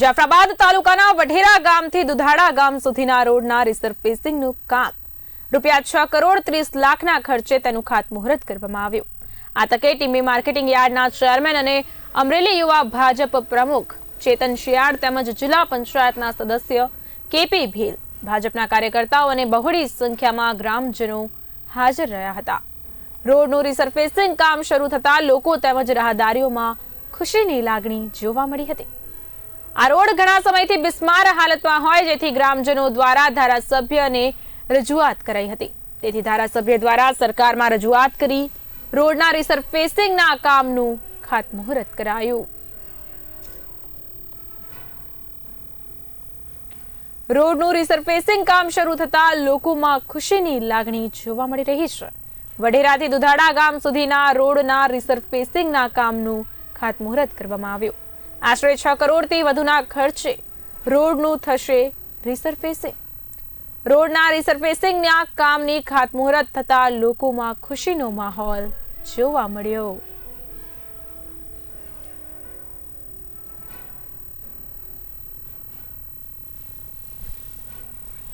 જાફરાબાદ તાલુકાના વઢેરા ગામથી દુધાડા ગામ સુધીના રોડના રિસર્ફેસિંગનું કામ. રૂપિયા છ કરોડ ત્રીસ લાખના ખર્ચે તેનું ખાતમુહૂર્ત કરવામાં આવ્યું. આ તકે ટીમી માર્કેટિંગ યાર્ડના ચેરમેન અને અમરેલી યુવા ભાજપ પ્રમુખ ચેતન શિયાળ તેમજ જિલ્લા પંચાયતના સદસ્ય કેપી ભીલ, ભાજપના કાર્યકર્તાઓ અને બહોળી સંખ્યામાં ગ્રામજનો હાજર રહ્યા હતા. રોડનું રિસર્ફેસિંગ કામ શરૂ થતાં લોકો તેમજ રાહદારીઓમાં ખુશીની લાગણી જોવા મળી હતી. આ રોડ ઘણા સમયથી બિસ્માર હાલતમાં હોય, જેથી ગ્રામજનો દ્વારા ધારાસભ્યને રજૂઆત કરાઈ હતી. તેથી ધારાસભ્ય દ્વારા સરકારમાં રજૂઆત કરી રોડના રિસર્ફેસિંગના કામનું ખાતમુહૂર્ત કરાયું. રોડનું રિસર્ફેસિંગ કામ શરૂ થતાં લોકોમાં ખુશીની લાગણી જોવા મળી રહી છે. વઢેરાથી દુધાડા ગામ સુધીના રોડના રિસર્ફેસિંગના કામનું ખાતમુહૂર્ત કરવામાં આવ્યું. આશરે છ કરોડથી વધુના ખર્ચે રોડનું થશે રિસર્ફેસિંગ રોડના રિસર્ફેસિંગના કામની ખાતમુહૂર્ત થતાં લોકોમાં ખુશીનો માહોલ જોવા મળ્યો.